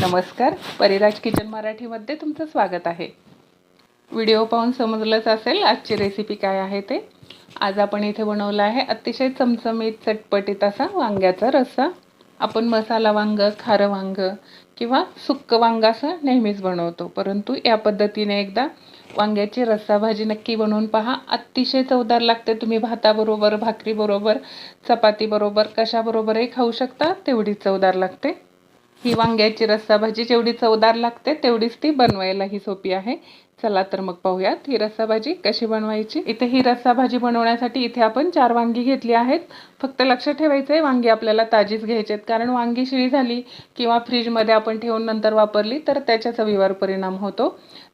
नमस्कार. परिराज किचन मराठीमध्ये तुमचं स्वागत आहे. व्हिडिओ पाहून समजलंच असेल आजची रेसिपी काय आहे ते. आज आपण इथे बनवलं आहे अतिशय चमचमीत चटपटीत असा वांग्याचा रस्सा. आपण मसाला वांग खारं वांग किंवा सुक्कं वांग असं नेहमीच बनवतो. परंतु या पद्धतीने एकदा वांग्याची रस्सा भाजी नक्की बनवून पहा. अतिशय चवदार लागते. तुम्ही भाताबरोबर भाकरीबरोबर चपातीबरोबर कशाबरोबरही खाऊ शकता तेवढी चवदार लागते. ही वांग्याची रस्सा भाजी जेवढी चवदार लागते तेवढीच ती बनवायलाही सोपी आहे. चला तर मग पाहूयात ही रस्सा भाजी कशी बनवायची. इथे ही रस्सा भाजी बनवण्यासाठी इथे आपण चार वांगी घेतली आहेत. फक्त लक्ष ठेवायचं आहे वांगी आपल्याला ताजीच घ्यायची आहेत. कारण वांगी शिळी झाली किंवा फ्रीजमध्ये आपण ठेवून नंतर वापरली तर त्याच्या चवीवर परिणाम होतो.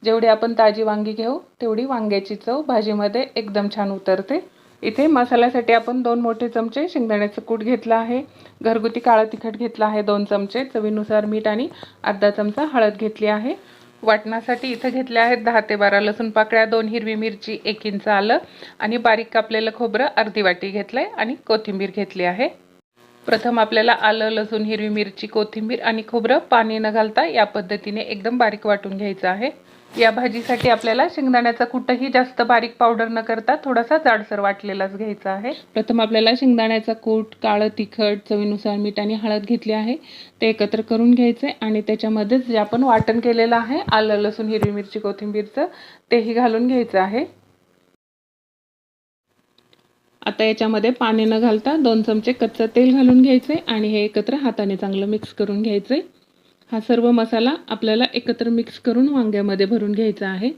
जेवढी आपण ताजी वांगी घेऊ तेवढी वांग्याची चव भाजीमध्ये एकदम छान उतरते. इथे मसाल्यासाठी आपण दोन मोठे चमचे शेंगदाण्याचं कूट घेतलं आहे. घरगुती काळं तिखट घेतलं आहे दोन चमचे. चवीनुसार मीठ आणि अर्धा चमचा हळद घेतली आहे. वाटण्यासाठी इथं घेतले आहेत दहा ते बारा लसूण पाकळ्या दोन हिरवी मिरची एक इंच आलं आणि बारीक कापलेलं खोबरं अर्धी वाटी घेतलं आहे आणि कोथिंबीर घेतली आहे. प्रथम आपल्याला आलं लसूण हिरवी मिरची कोथिंबीर आणि खोबरं पाणी न घालता या पद्धतीने एकदम बारीक वाटून घ्यायचं आहे. या भाजीसाठी आपल्याला शेंगदाण्याचा कुठंही जास्त बारीक पावडर न करता थोडासा जाडसर वाटलेलाच घ्यायचा आहे. प्रथम आपल्याला शेंगदाण्याचा कूट काळं तिखट चवीनुसार मीठ आणि हळद घेतली आहे. ते एकत्र करून घ्यायचे आणि त्याच्यामध्येच जे आपण वाटण केलेलं आहे आलं लसूण हिरवी मिरची कोथिंबीरचं तेही घालून घ्यायचं आहे. आता याच्यामध्ये पाणी न घालता दोन चमचे कच्चं तेल घालून घ्यायचे आणि हे एकत्र हाताने चांगलं मिक्स करून घ्यायचे. हा सर्व मसाला आपल्याला एकत्र मिक्स करून वांग्यामध्ये भरून घ्यायचा आहे.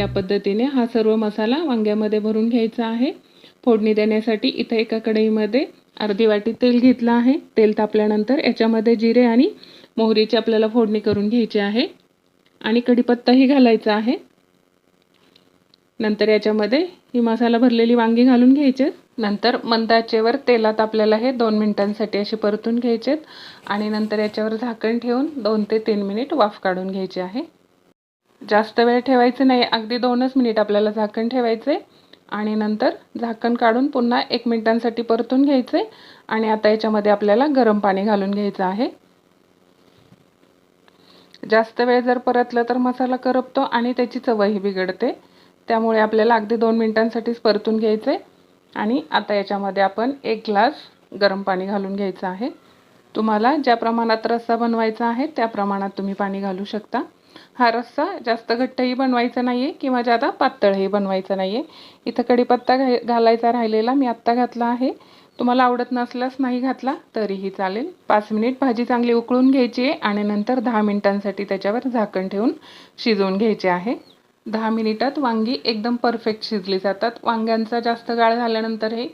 या पद्धतीने हा सर्व मसाला वांग्यामध्ये भरून घ्यायचा आहे. फोडणी देण्यासाठी इथं एका कढईमध्ये अर्धी वाटी तेल घेतलं आहे. तेल तापल्यानंतर याच्यामध्ये जिरे आणि मोहरीची आपल्याला फोडणी करून घ्यायची आहे. आणि कढीपत्ताही घालायचा आहे. नंतर याच्यामध्ये ही मसाला भरलेली वांगी घालून घ्यायचे. नंतर मंदाचेवर तेलात आपल्याला हे दोन मिनिटांसाठी असे परतून घ्यायचेत. आणि नंतर याच्यावर झाकण ठेवून दोन ते तीन मिनिट वाफ काढून घ्यायची आहे. जास्त वेळ ठेवायचं नाही. अगदी दोनच मिनिट आपल्याला झाकण ठेवायचे आणि नंतर झाकण काढून पुन्हा एक मिनिटांसाठी परतून घ्यायचे आणि आता याच्यामध्ये आपल्याला गरम पाणी घालून घ्यायचं आहे. जास्त वेळ जर परतलं तर मसाला करपतो आणि त्याची चवही बिघडते. त्यामुळे आपल्याला अगदी दोन मिनिटांसाठीच परतून घ्यायचे आणि आता याच्यामध्ये आपण एक ग्लास गरम पाणी घालून घ्यायचं आहे. तुम्हाला ज्या प्रमाणात रस्सा बनवायचा आहे त्या प्रमाणात तुम्ही पाणी घालू शकता. हा रस्सा जास्त घट्टही बनवायचा नाही आहे किंवा जादा पातळही बनवायचा नाही आहे इथं कढीपत्ता घा घालायचा राहिलेला मी आत्ता घातला आहे. तुम्हाला आवडत नसल्यास नाही घातला तरीही चालेल. पाच मिनिट भाजी चांगली उकळून घ्यायची आहे आणि नंतर दहा मिनिटांसाठी त्याच्यावर झाकण ठेवून शिजवून घ्यायचे आहे. दहा मिनिटात वांगी एकदम परफेक्ट शिजली जातात. वांग्यांचा जास्त गाळ झाल्यानंतर हे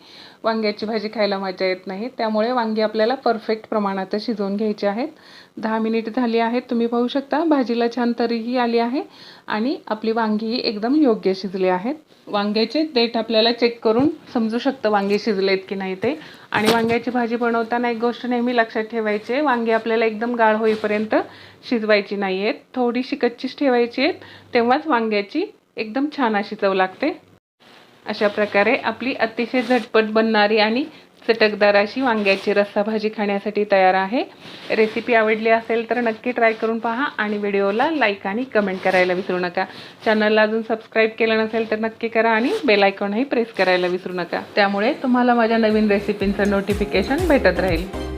वांग्याची भाजी खायला मजा येत नाही. त्यामुळे वांगी आपल्याला परफेक्ट प्रमाणात शिजवून घ्यायची आहेत. दहा मिनिट झाली आहेत. तुम्ही पाहू शकता भाजीला छान तरीही आली आहे आणि आपली वांगीही एकदम योग्य शिजली आहेत. वांग्याचे देठ आपल्याला चेक करून समजू शकतं वांगे शिजलेत की नाही ते. आणि वांग्याची भाजी बनवताना एक गोष्ट नेहमी लक्षात ठेवायची आहे वांगी आपल्याला एकदम गाळ होईपर्यंत शिजवायची नाही आहेत थोडीशी कच्चीच ठेवायची आहेत. तेव्हाच वांग्याची एकदम छान अशी चव लागते. अशा प्रकारे आपली अतिशय झटपट बनणारी आणि चटकदार अशी वांग्याची रस्सा भाजी खाण्यासाठी तयार आहे. रेसिपी आवडली असेल तर नक्की ट्राय करून पहा आणि व्हिडिओला लाईक आणि कमेंट करायला विसरू नका. चॅनलला अजून सबस्क्राईब केलं नसेल तर नक्की करा आणि बेल आयकॉनही प्रेस करायला विसरू नका. त्यामुळे तुम्हाला माझ्या नवीन रेसिपींचं नोटिफिकेशन भेटत राहील.